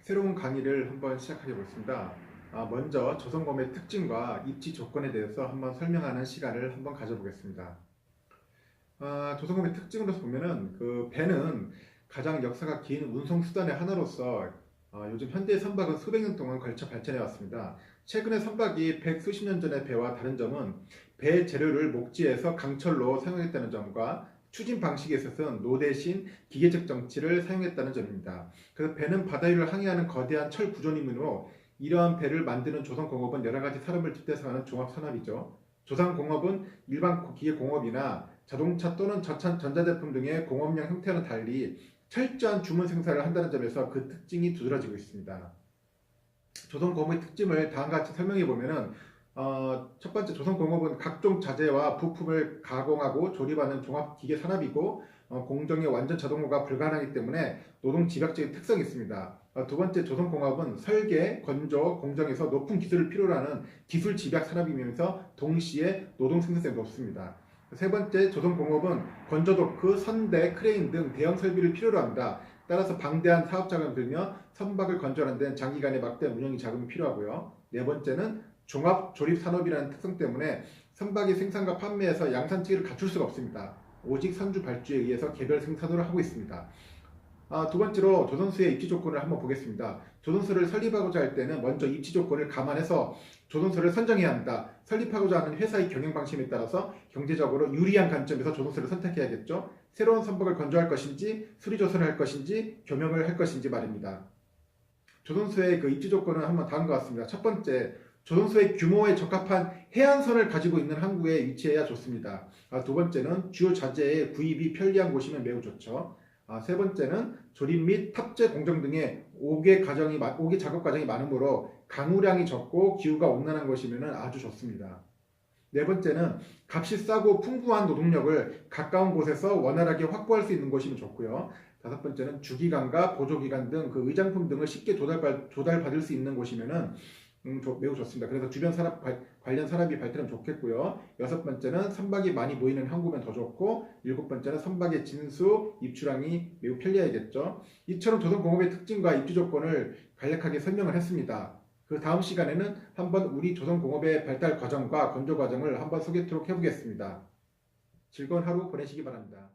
새로운 강의를 한번 시작하게 보겠습니다. 아, 먼저 조선검의 특징과 입지 조건에 대해서 한번 설명하는 시간을 한번 가져보겠습니다. 아, 조선검의 특징으로서 보면은 그 배는 가장 역사가 긴 운송 수단의 하나로서 아, 요즘 현대 선박은 수백 년 동안 걸쳐 발전해 왔습니다. 최근에 선박이 백 수십 년 전의 배와 다른 점은 배 재료를 목지에서 강철로 사용했다는 점과 추진 방식에 있어서는 노 대신 기계적 정치를 사용했다는 점입니다. 그래서 배는 바다 위를 항해하는 거대한 철 구조이므로 이러한 배를 만드는 조선공업은 여러 가지 산업을 빗대서 하는 종합산업이죠. 조선공업은 일반 기계공업이나 자동차 또는 전자제품 등의 공업용 형태와는 달리 철저한 주문 생산을 한다는 점에서 그 특징이 두드러지고 있습니다. 조선공업의 특징을 다음과 같이 설명해 보면은 어, 첫 번째 조선공업은 각종 자재와 부품을 가공하고 조립하는 종합기계 산업이고 어, 공정의 완전 자동화가 불가능하기 때문에 노동 집약적인 특성이 있습니다. 어, 두 번째 조선공업은 설계, 건조, 공정에서 높은 기술을 필요로 하는 기술 집약 산업이면서 동시에 노동 생산성이 높습니다. 세 번째 조선공업은 건조도크, 선대, 크레인 등 대형 설비를 필요로 합니다. 따라서 방대한 사업 자금을 들며 선박을 건조하는 데는 장기간의 막대한 운영이 자금이 필요하고요. 네 번째는 종합 조립 산업이라는 특성 때문에 선박의 생산과 판매에서 양산체계를 갖출 수가 없습니다. 오직 선주 발주에 의해서 개별 생산으로 하고 있습니다. 아, 두 번째로 조선소의 입지 조건을 한번 보겠습니다. 조선소를 설립하고자 할 때는 먼저 입지 조건을 감안해서 조선소를 선정해야 합니다. 설립하고자 하는 회사의 경영 방침에 따라서 경제적으로 유리한 관점에서 조선소를 선택해야겠죠. 새로운 선박을 건조할 것인지 수리 조선을 할 것인지 겸용을 할 것인지 말입니다. 조선소의 그 입지 조건은 한번 다음과 같습니다. 첫 번째, 조선소의 규모에 적합한 해안선을 가지고 있는 항구에 위치해야 좋습니다. 아, 두 번째는 주요 자재의 구입이 편리한 곳이면 매우 좋죠. 아, 세 번째는 조립 및 탑재 공정 등의 5개 과정이 5개 작업 과정이 많으므로 강우량이 적고 기후가 온난한 곳이면 아주 좋습니다. 네 번째는 값이 싸고 풍부한 노동력을 가까운 곳에서 원활하게 확보할 수 있는 곳이면 좋고요. 다섯 번째는 주기관과 보조기관 등 그 의장품 등을 쉽게 조달, 조달받을 수 있는 곳이면은 음, 조- 매우 좋습니다. 그래서 주변 산업 발- 관련 산업이 발전하면 좋겠고요. 여섯 번째는 선박이 많이 모이는 항구면 더 좋고 일곱 번째는 선박의 진수 입출항이 매우 편리해야겠죠. 이처럼 조선공업의 특징과 입지 조건을 간략하게 설명을 했습니다. 그 다음 시간에는 한번 우리 조선공업의 발달 과정과 건조 과정을 한번 소개토록 해보겠습니다. 즐거운 하루 보내시기 바랍니다.